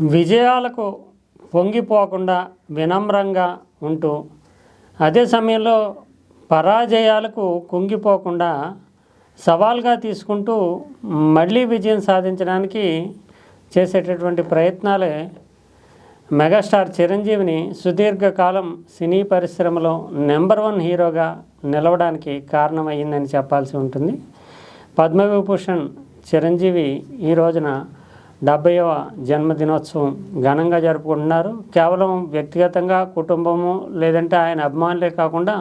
విజయాలకు పొంగిపోకుండా వినమ్రంగా ఉంటూ అదే సమయంలో పరాజయాలకు కుంగిపోకుండా సవాల్గా తీసుకుంటూ మళ్ళీ విజయం సాధించడానికి చేసేటటువంటి ప్రయత్నాలే మెగాస్టార్ చిరంజీవిని సుదీర్ఘకాలం సినీ పరిశ్రమలో నెంబర్ వన్ హీరోగా నిలవడానికి కారణమయ్యిందని చెప్పాల్సి ఉంటుంది. పద్మవిభూషణ్ చిరంజీవి ఈ రోజున డెబ్బైవ జన్మదినోత్సవం ఘనంగా జరుపుకుంటున్నారు. కేవలం వ్యక్తిగతంగా కుటుంబము లేదంటే ఆయన అభిమానులే కాకుండా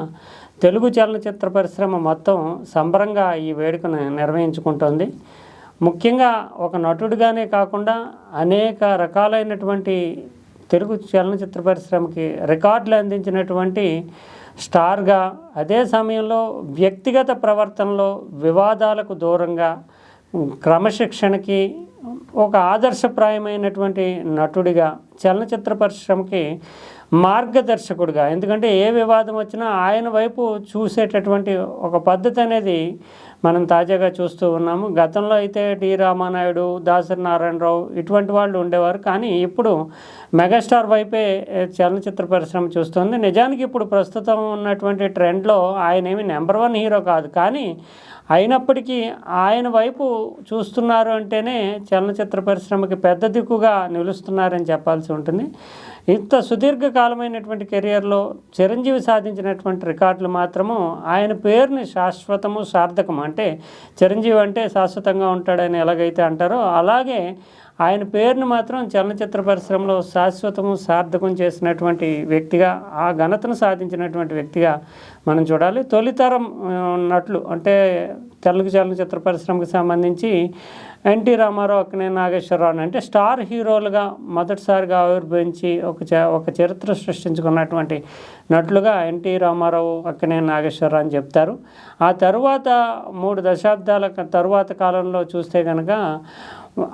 తెలుగు చలనచిత్ర పరిశ్రమ మొత్తం సంబరంగా ఈ వేడుకను నిర్వహించుకుంటోంది. ముఖ్యంగా ఒక నటుడిగానే కాకుండా అనేక రకాలైనటువంటి తెలుగు చలనచిత్ర పరిశ్రమకి రికార్డులు అందించినటువంటి స్టార్గా అదే సమయంలో వ్యక్తిగత ప్రవర్తనలో వివాదాలకు దూరంగా క్రమశిక్షణకి ఒక ఆదర్శప్రాయమైనటువంటి నటుడిగా చలనచిత్ర పరిశ్రమకి మార్గదర్శకుడిగా. ఎందుకంటే ఏ వివాదం వచ్చినా ఆయన వైపు చూసేటటువంటి ఒక పద్ధతి అనేది మనం తాజాగా చూస్తూ ఉన్నాము. గతంలో అయితే డి. రామానాయుడు దాసరి నారాయణరావు ఇటువంటి వాళ్ళు ఉండేవారు. కానీ ఇప్పుడు మెగాస్టార్ వైపే చలనచిత్ర పరిశ్రమ చూస్తుంది. నిజానికి ఇప్పుడు ప్రస్తుతం ఉన్నటువంటి ట్రెండ్లో ఆయన ఏమి నెంబర్ వన్ హీరో కాదు. కానీ అయినప్పటికీ ఆయన వైపు చూస్తున్నారు అంటేనే చలనచిత్ర పరిశ్రమకి పెద్ద దిక్కుగా నిలుస్తున్నారని చెప్పాల్సి ఉంటుంది. ఇంత సుదీర్ఘకాలమైనటువంటి కెరియర్లో చిరంజీవి సాధించినటువంటి రికార్డులు మాత్రము ఆయన పేరుని శాశ్వతము సార్థకము అంటే చిరంజీవి అంటే శాశ్వతంగా ఉంటాడని ఎలాగైతే అంటారో అలాగే ఆయన పేరును మాత్రం చలనచిత్ర పరిశ్రమలో శాశ్వతము సార్థకం చేసినటువంటి వ్యక్తిగా ఆ ఘనతను సాధించినటువంటి వ్యక్తిగా మనం చూడాలి. తొలితరం నటులు అంటే తెలుగు చలనచిత్ర పరిశ్రమకు సంబంధించి ఎన్టీ రామారావు అక్కనే నాగేశ్వరరావు అంటే స్టార్ హీరోలుగా మొదటిసారిగా ఆవిర్భవించి ఒక చ ఒక చరిత్ర సృష్టించుకున్నటువంటి నటులుగా ఎన్టీ రామారావు అక్కనే నాగేశ్వరరావు అని చెప్తారు. ఆ తరువాత మూడు దశాబ్దాల తరువాత కాలంలో చూస్తే కనుక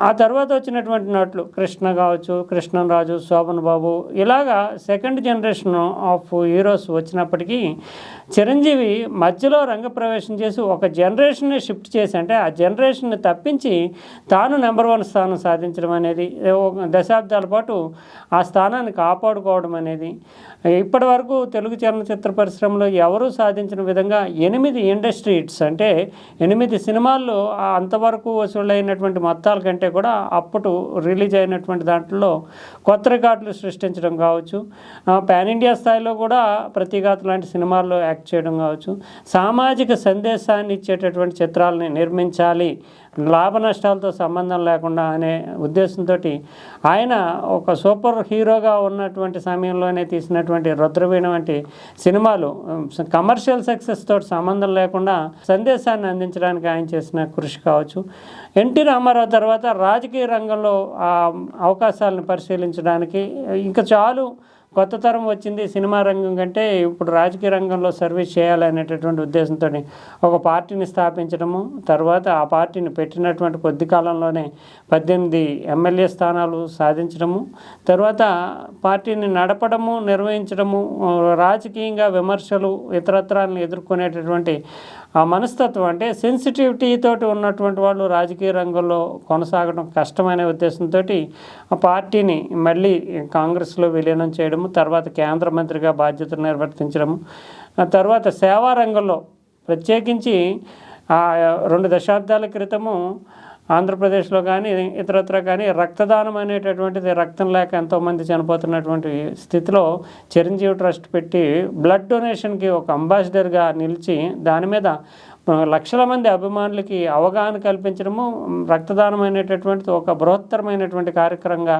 ఆ తర్వాత వచ్చినటువంటి నటులు కృష్ణ కావచ్చు కృష్ణరాజు శోభన్ బాబు ఇలాగా సెకండ్ జనరేషన్ ఆఫ్ హీరోస్ వచ్చినప్పటికీ చిరంజీవి మధ్యలో రంగప్రవేశం చేసి ఒక జనరేషన్ని షిఫ్ట్ చేసి అంటే ఆ జనరేషన్ని తప్పించి తాను నెంబర్ వన్ స్థానం సాధించడం అనేది ఒక దశాబ్దాల పాటు ఆ స్థానాన్ని కాపాడుకోవడం అనేది ఇప్పటి వరకు తెలుగు చలనచిత్ర పరిశ్రమలో ఎవరూ సాధించిన విధంగా ఎనిమిది ఇండస్ట్రీ హిట్స్ అంటే ఎనిమిది సినిమాల్లో అంతవరకు వసూలైనటువంటి మొత్తాల కంటే కూడా అప్పుడు రిలీజ్ అయినటువంటి దాంట్లో కొత్త రికార్డులు సృష్టించడం కావచ్చు. పాన్ ఇండియా స్థాయిలో కూడా ప్రతిఘాత లాంటి సినిమాల్లో యాక్ట్ చేయడం కావచ్చు. సామాజిక సందేశాన్ని ఇచ్చేటటువంటి చిత్రాలని నిర్మించాలి లాభ నష్టాలతో సంబంధం లేకుండా అనే ఉద్దేశంతో ఆయన ఒక సూపర్ హీరోగా ఉన్నటువంటి సమయంలోనే తీసినటువంటి రుద్రవీణ వంటి సినిమాలు కమర్షియల్ సక్సెస్ తోటి సంబంధం లేకుండా సందేశాన్ని అందించడానికి ఆయన చేసిన కృషి కావచ్చు. ఎన్టీ రామారావు తర్వాత రాజకీయ రంగంలో ఆ అవకాశాలను పరిశీలించడానికి ఇంకా చాలు కొత్త తరం వచ్చింది సినిమా రంగం కంటే ఇప్పుడు రాజకీయ రంగంలో సర్వీస్ చేయాలనేటటువంటి ఉద్దేశంతో ఒక పార్టీని స్థాపించడము తర్వాత ఆ పార్టీని పెట్టినటువంటి కొద్ది కాలంలోనే పద్దెనిమిది ఎమ్మెల్యే స్థానాలు సాధించడము తర్వాత పార్టీని నడపడము నిర్వహించడము రాజకీయంగా విమర్శలు ఇతరత్రాలను ఎదుర్కొనేటటువంటి ఆ మనస్తత్వం అంటే సెన్సిటివిటీతో ఉన్నటువంటి వాళ్ళు రాజకీయ రంగంలో కొనసాగడం కష్టమనే ఉద్దేశంతో ఆ పార్టీని మళ్ళీ కాంగ్రెస్లో విలీనం చేయడము తర్వాత కేంద్ర మంత్రిగా బాధ్యతలు నిర్వర్తించడము. తర్వాత సేవా రంగంలో ప్రత్యేకించి రెండు దశాబ్దాల క్రితము ఆంధ్రప్రదేశ్లో కానీ ఇతరత్ర కానీ రక్తదానం అనేటటువంటిది రక్తం లేక ఎంతోమంది చనిపోతున్నటువంటి స్థితిలో చిరంజీవి ట్రస్ట్ పెట్టి బ్లడ్ డొనేషన్కి ఒక అంబాసిడర్గా నిలిచి దాని మీద లక్షల మంది అభిమానులకి అవగాహన కల్పించడము రక్తదానం అనేటటువంటిది ఒక బృహత్తరమైనటువంటి కార్యక్రమంగా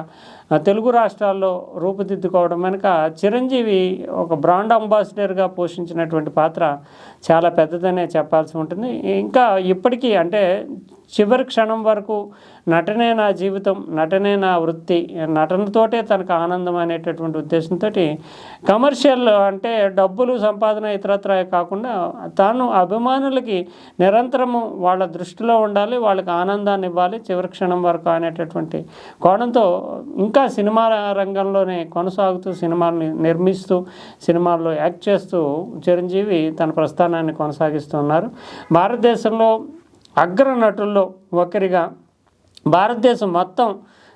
తెలుగు రాష్ట్రాల్లో రూపుదిద్దుకోవడం వెనుక చిరంజీవి ఒక బ్రాండ్ అంబాసిడర్గా పోషించినటువంటి పాత్ర చాలా పెద్దదనే చెప్పాల్సి ఉంటుంది. ఇంకా ఇప్పటికీ అంటే చివరి క్షణం వరకు నటనే నా జీవితం నటనే నా వృత్తి నటనతోటే తనకు ఆనందం అనేటటువంటి ఉద్దేశంతో కమర్షియల్ అంటే డబ్బులు సంపాదన ఇతరత్ర కాకుండా తాను అభిమానులకి నిరంతరము వాళ్ళ దృష్టిలో ఉండాలి వాళ్ళకి ఆనందాన్ని ఇవ్వాలి చివరి క్షణం వరకు అనేటటువంటి కోణంతో ఇంకా సినిమా రంగంలోనే కొనసాగుతూ సినిమాల్ని నిర్మిస్తూ సినిమాల్లో యాక్ట్ చేస్తూ చిరంజీవి తన ప్రస్థానాన్ని కొనసాగిస్తున్నారు. భారతదేశంలో అగ్ర నటుల్లో ఒకరిగా భారతదేశం మొత్తం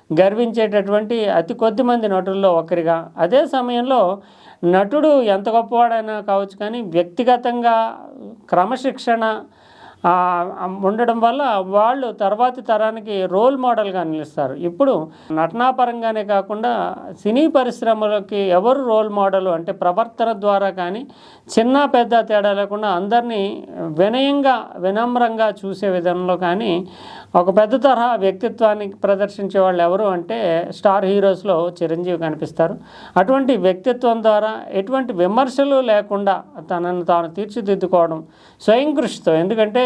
గర్వించేటటువంటి అతి కొద్ది మంది నటుల్లో ఒకరిగా. అదే సమయంలో నటుడు ఎంత గొప్పవాడైనా కావచ్చు కానీ వ్యక్తిగతంగా క్రమశిక్షణ ఉండడం వల్ల వాళ్ళు తర్వాతి తరానికి రోల్ మోడల్గా నిలుస్తారు. ఇప్పుడు నటనాపరంగానే కాకుండా సినీ పరిశ్రమలకి ఎవరు రోల్ మోడల్ అంటే ప్రవర్తన ద్వారా కానీ చిన్న పెద్ద తేడా లేకుండా అందరినీ వినయంగా వినమ్రంగా చూసే విధంలో కానీ ఒక పెద్ద తరహా వ్యక్తిత్వాన్ని ప్రదర్శించే వాళ్ళు ఎవరు అంటే స్టార్ హీరోస్లో చిరంజీవి కనిపిస్తారు. అటువంటి వ్యక్తిత్వం ద్వారా ఎటువంటి విమర్శలు లేకుండా తనను తాను తీర్చిదిద్దుకోవడం స్వయం కృషితో ఎందుకంటే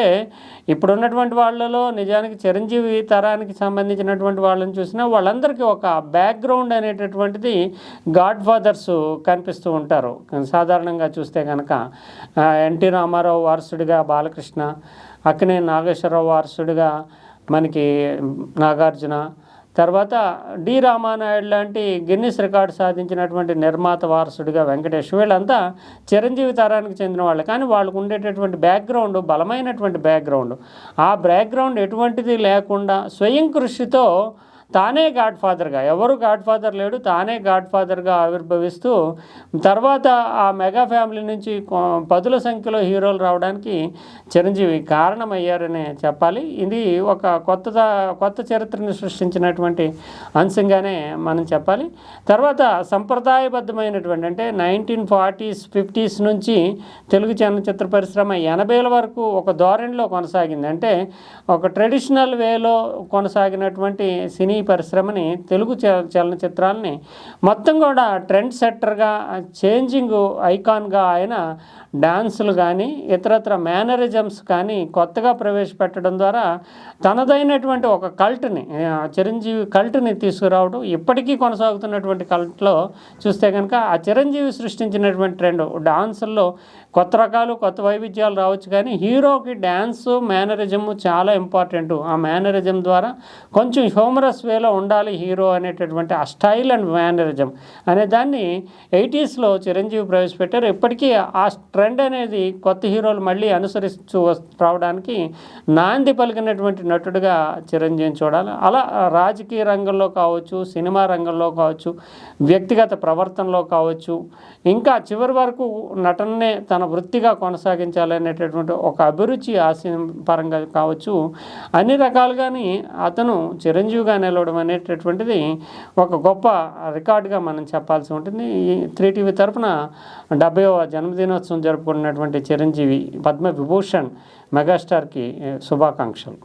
ఇప్పుడున్నటువంటి వాళ్ళలో నిజానికి చిరంజీవి తరానికి సంబంధించినటువంటి వాళ్ళని చూసినా వాళ్ళందరికీ ఒక బ్యాక్గ్రౌండ్ అనేటటువంటిది గాడ్ ఫాదర్స్ కనిపిస్తూ ఉంటారు. సాధారణంగా చూస్తే కనుక ఎన్టీ రామారావు వారసుడిగా బాలకృష్ణ అక్కినే నాగేశ్వరరావు వారసుడిగా మనకి నాగార్జున తర్వాత డి రామానాయుడు లాంటి గిన్నిస్ రికార్డు సాధించినటువంటి నిర్మాత వారసుడిగా వెంకటేష్ వీళ్ళంతా చిరంజీవి తరానికి చెందిన వాళ్ళు. కానీ వాళ్ళకు ఉండేటటువంటి బ్యాక్గ్రౌండ్ బలమైనటువంటి బ్యాక్గ్రౌండ్. ఆ బ్యాక్గ్రౌండ్ ఎటువంటిది లేకుండా స్వయం కృషితో తానే గాడ్ ఫాదర్గా ఎవరు గాడ్ ఫాదర్ లేడు తానే గాడ్ ఫాదర్గా ఆవిర్భవిస్తూ తర్వాత ఆ మెగా ఫ్యామిలీ నుంచి కొ- పదుల సంఖ్యలో హీరోలు రావడానికి చిరంజీవి కారణమయ్యారనే చెప్పాలి. ఇది ఒక కొత్త కొత్త చరిత్రను సృష్టించినటువంటి అంశంగానే మనం చెప్పాలి. తర్వాత సంప్రదాయబద్ధమైనటువంటి అంటే నైన్టీన్ ఫార్టీస్ ఫిఫ్టీస్ నుంచి తెలుగు చలనచిత్ర పరిశ్రమ ఎనభైల వరకు ఒక ధోరణిలో కొనసాగింది. అంటే ఒక ట్రెడిషనల్ వేలో కొనసాగినటువంటి సినీ పరిశ్రమని తెలుగు చ- చలనచిత్రాలని మొత్తం కూడా ట్రెండ్ సెట్టర్గా చేంజింగ్ ఐకాన్గా ఆయన డాన్సులు కానీ ఇతరత్ర మేనరిజమ్స్ కానీ కొత్తగా ప్రవేశపెట్టడం ద్వారా తనదైనటువంటి ఒక కల్ట్ని ఆ, చిరంజీవి కల్ట్ని తీసుకురావడం ఇప్పటికీ కొనసాగుతున్నటువంటి కల్ట్లో చూస్తే కనుక ఆ చిరంజీవి సృష్టించినటువంటి ట్రెండ్ డాన్సుల్లో కొత్త రకాలు కొత్త వైవిధ్యాలు రావచ్చు కానీ హీరోకి డ్యాన్స్ మేనరిజం చాలా ఇంపార్టెంట్. ఆ మేనరిజం ద్వారా కొంచెం హ్యూమరస్ వేలో ఉండాలి హీరో అనేటటువంటి ఆ స్టైల్ అండ్ మేనరిజం అనే దాన్ని ఎయిటీస్లో చిరంజీవి ప్రవేశపెట్టారు. ఇప్పటికీ ఆ ట్రెండ్ అనేది కొత్త హీరోలు మళ్ళీ అనుసరిస్తూ రావడానికి నాంది పలికినటువంటి నటుడిగా చిరంజీవిని చూడాలి. అలా రాజకీయ రంగంలో కావచ్చు సినిమా రంగంలో కావచ్చు వ్యక్తిగత ప్రవర్తనలో కావచ్చు ఇంకా చివరి వరకు నటననే తన వృత్తిగా కొనసాగించాలనేటటువంటి ఒక అభిరుచి ఆశయం పరంగా కావచ్చు అన్ని రకాలుగాని అతను చిరంజీవిగా నిలవడం అనేటటువంటిది ఒక గొప్ప రికార్డుగా మనం చెప్పాల్సి ఉంటుంది. ఈ త్రీ టీవీ తరఫున డెబ్బైవ జన్మదినోత్సవం జరుపుకున్నటువంటి చిరంజీవి పద్మ విభూషణ్ మెగాస్టార్కి శుభాకాంక్షలు.